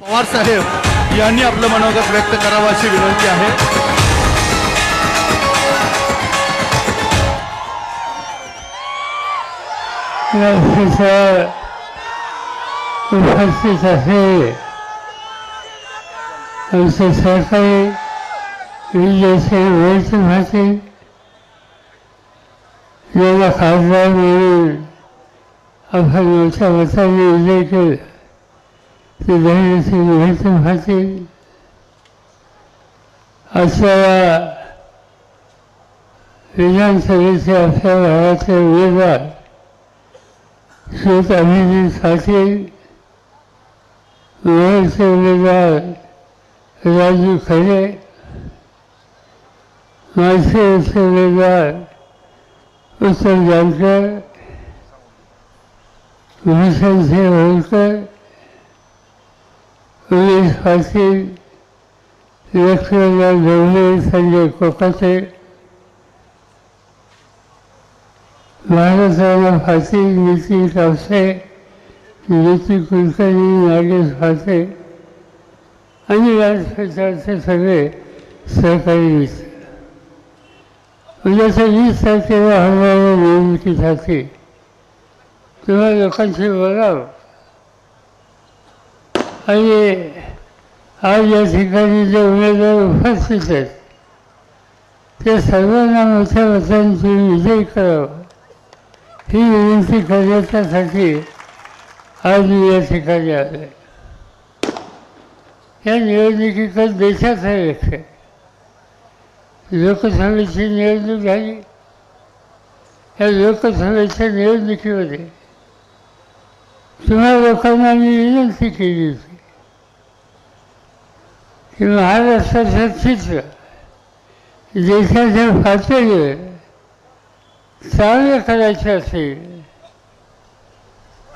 पवार साहेब यांनी आपलं मनोगत व्यक्त करावं अशी विनंती आहे. उपस्थित असलेले आमचे सहकारी विजयसिंग वैद्य भाते यांना खासदार म्हणून आपण मोठ्या मताने विजय केलं ते धैर्यसिंग वैद्य भाते आजच्या विधानसभेचे आपल्या भागाचे उमेदवार श्वेत अभिजित पाटील वरचे उमेदवार राजू खरे माळशेरचे उमेदवार उत्तम जानकर भूषणसिंह होळकर उमेश पाटील लक्ष्मणराव ढवळे संजय कोकाटे महाराष्ट्राला फाशी नितीन कावसे ज्योती कुलकर्णी नागेश फासे आणि व्यासपीठाचे सगळे सहकारी मित्र. उद्याच्या वीस तारखेला होणाऱ्या निवडणुकीसाठी तुम्हा लोकांशी बोलावं. आणि आज या ठिकाणी जे उमेदवार उपस्थित आहेत ते सर्वांना मोठ्या मतांची विजय करावा. ही विनंती करण्याच्यासाठी आज मी या ठिकाणी आलो आहे या निवडणुकीकडे देशाचा लक्ष आहे. लोकसभेची निवडणूक झाली. या लोकसभेच्या निवडणुकीमध्ये तुम्हा लोकांना मी विनंती केली होती. की महाराष्ट्राचं चित्र देशाच्या पातळीवर चांगलं करायचं असेल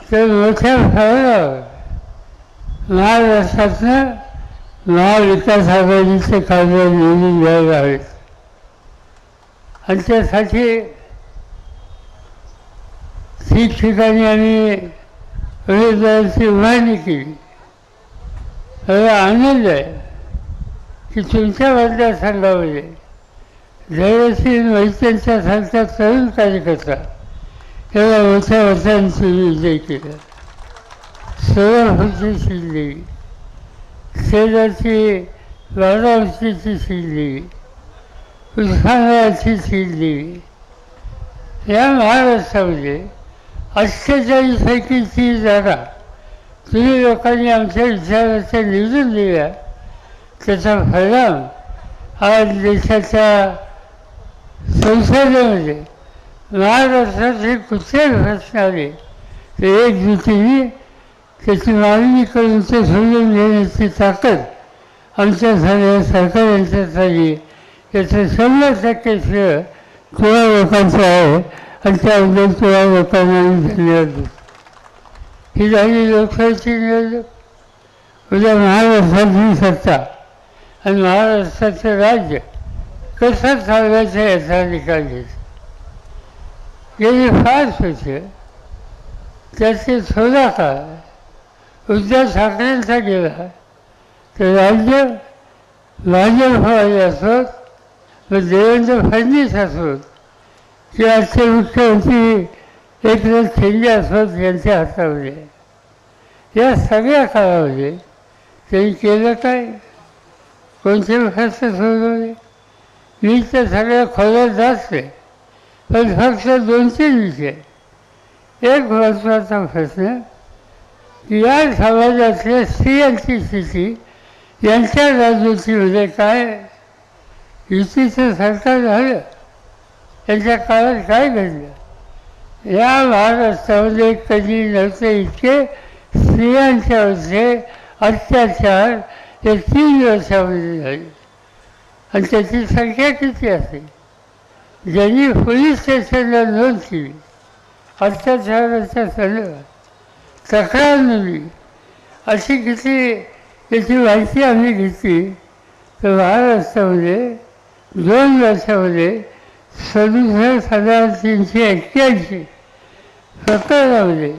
तर मोठ्या फळावर महाराष्ट्रातनं महाविकास आघाडीचे खासदार निवडून घ्यायला हवेत आणि त्यासाठी ठिकठिकाणी आम्ही उमेदवारांची उभारणी केली आनंद आहे की तुमच्या मतदारसंघामध्ये धैर्यशील वैद्यांच्या सारख्या तरुण कार्यकर्ता तेव्हा मोठ्या वर्षांची विजय केला. सोलापूरची शिल्ली. शेजारची बारामतीची शिल्ली. उस्मानाबादची शिल्ली. या महाराष्ट्रामध्ये अठ्ठेचाळीसपैकी ती जागा. तुम्ही लोकांनी आमच्या विचाराच्या निवडून दिल्या. त्याचा परिणाम आज देशाच्या संसदेमध्ये महाराष्ट्राचे कुठे प्रश्न आले? तर एक जुटीने त्याची मागणी करून ते समजून घेण्याची ताकद आमच्या झालेल्या सरकार यांच्यात आली याचं शंभर टक्के श्रेय तुळा लोकांचं आहे आणि त्याबद्दल तुळा लोकांना मी धन्यवाद देतो. ही झाली लोकशाहीची निवडणूक. उद्या महाराष्ट्राची सत्ता आणि महाराष्ट्राचं राज्य कसं चालवायचं याचा निकाल घ्यायचा गेली फार वर्ष त्याचे थोडा काळ उद्धव ठाकरेंचा गेला. तर राज्य भाजपवाले असोत व देवेंद्र फडणवीस असोत की आजचे मुख्यमंत्री एकनाथ शिंदे असोत यांच्या हातामध्ये. या सगळ्या काळामध्ये त्यांनी केलं काय? कोणते प्रश्न सोडवले मी तर सगळ्या खोल्यात जास्त पण फक्त दोन तीन विषय एक महत्त्वाचा प्रश्न या समाजातल्या स्त्रियांची स्थिती यांच्या राजनीतीमध्ये म्हणजे काय? युतीचं सरकार झालं. यांच्या काळात काय घडलं? या महाराष्ट्रामध्ये कधी नव्हते इतके स्त्रियांच्यावरचे अत्याचार ते तीन वर्षामध्ये झाली आणि त्याची संख्या किती असेल? ज्यांनी पोलीस स्टेशनला नोंद केली अत्याचाराच्या संदर्भात तक्रार नोंदली अशी किती याची माहिती आम्ही घेतली. तर महाराष्ट्रामध्ये दोन वर्षामध्ये सदुसष्ट हजार तीनशे एक्क्याऐंशी प्रकरणामध्ये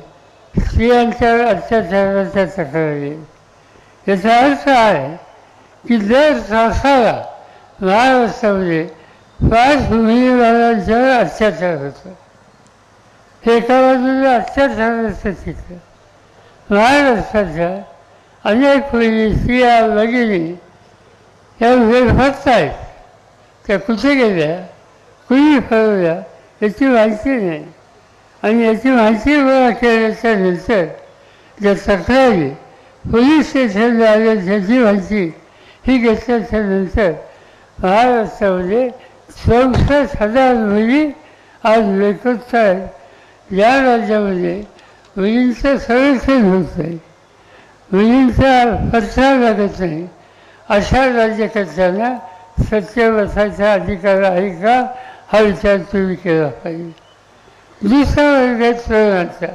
स्त्रियांच्या अत्याचाराच्या तक्रारी. याचा अर्थ आहे की दर तासाला महाराष्ट्रामध्ये पाच उमेदवारांच्यावर अत्याचार होतो एका बाजूला अत्याचार असतं तिथं. महाराष्ट्राच्या अनेक मुली स्त्रिया भगिनी या वेळफत आहेत. त्या कुठे गेल्या? कुणी फरवल्या याची माहिती नाही. आणि याची माहिती गोळा केल्याच्यानंतर ज्या तक्रारी पोलीस स्टेशनला आले त्याची माहिती ही घेतल्याच्या नंतर महाराष्ट्रामध्ये चौसष्ट हजार मुली आज बेकत आहेत या राज्यामध्ये मुलींचं संरक्षण होत नाही मुलींचा पत्ता लागत नाही अशा राज्यकर्त्यांना सत्य बसायचा अधिकार आहे का? हा विचार तुम्ही केला पाहिजे. दुसरा वर्ग आहे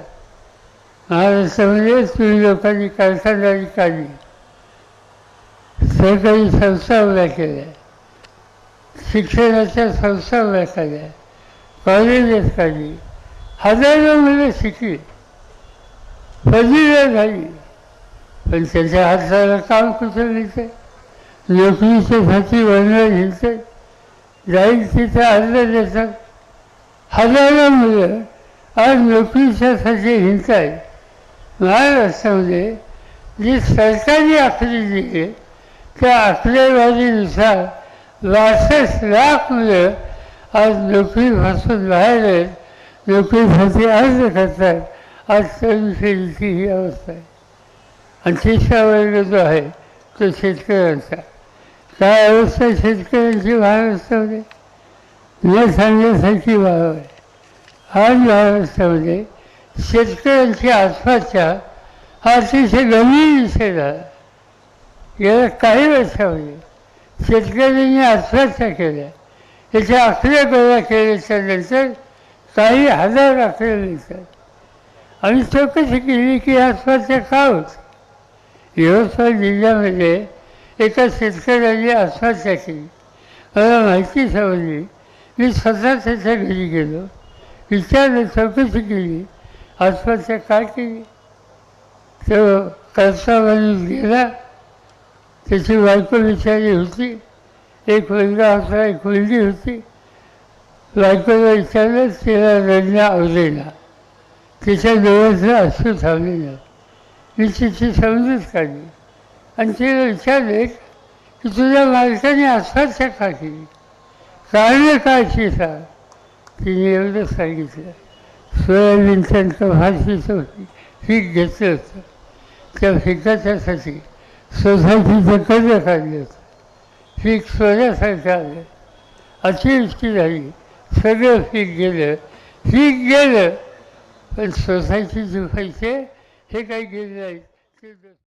महाराष्ट्रामध्ये तुम्ही लोकांनी कारखानदारी काढली. सरकारी संस्था उभ्या केल्या. शिक्षणाच्या संस्था उभ्या केल्या. कॉलेजेस काढली. हजारो मुलं शिकली. पदवीला झाली. पण त्याच्या हाताला काम कुठं मिळतं नोकरीच्यासाठी वर्ण हिंडतं जाईल तिथं अर्ज देतात. हजारो मुलं आज नोकरीच्यासाठी हिंडत आहेत महाराष्ट्रामध्ये जी सरकारी आखरी दिली आहे त्या आकडेवारीनुसार बासष्ट लाख मुलं आज नोकरीपासून बाहेर आहेत. नोकरीसाठी अर्ज करतात. आज तरुण ही अवस्था आहे. आणि तिसरा वर्ग जो आहे तो शेतकऱ्यांचा. काय अवस्था शेतकऱ्यांची? महाराष्ट्रामध्ये म्हणजे? न सांगण्यासारखी बाब आहे. आज महाराष्ट्रामध्ये म्हणजे शेतकऱ्यांची आसपासच्या हा अतिशय गंभीर विषय झाला गेल्या काही वर्षामध्ये शेतकऱ्यांनी आत्महत्या केल्या. याच्या आखल्या गोळा केल्याच्यानंतर काही हजार आकडे मिळतात आणि चौकशी केली की आत्महत्या का होत? यवतमाळ जिल्ह्यामध्ये एका शेतकऱ्याने आत्महत्या केली. मला माहिती समजली. मी स्वतः त्याच्या घरी गेलो. विचारलं चौकशी केली. आत्महत्या काय केली तो करता गेला. त्याची बायको विचारली होती. एक मुलगा असा एक मुलगी होती. बायकोला विचारलं तिला रडणं आवडेला तिच्या डोळ्याचं असू थांबलेलं. मी तिची समजूत काढली. आणि तिला विचारले की तुझ्या मालकाने आत्महत्या का केली? कारण काय ती सांग तिने एवढं सांगितलं. सोयाबीन त्यांचं फाशीचं होती पीक घेतलं होतं त्या पिकाच्यासाठी सोसायटीचं कर्ज काढलं होतं पीक सोन्यासारखं आलं. अतिवृष्टी झाली. सगळं पीक गेलं. पीक गेलं. पण सोसायटीचे पैसे हे काही गेले नाहीत. ते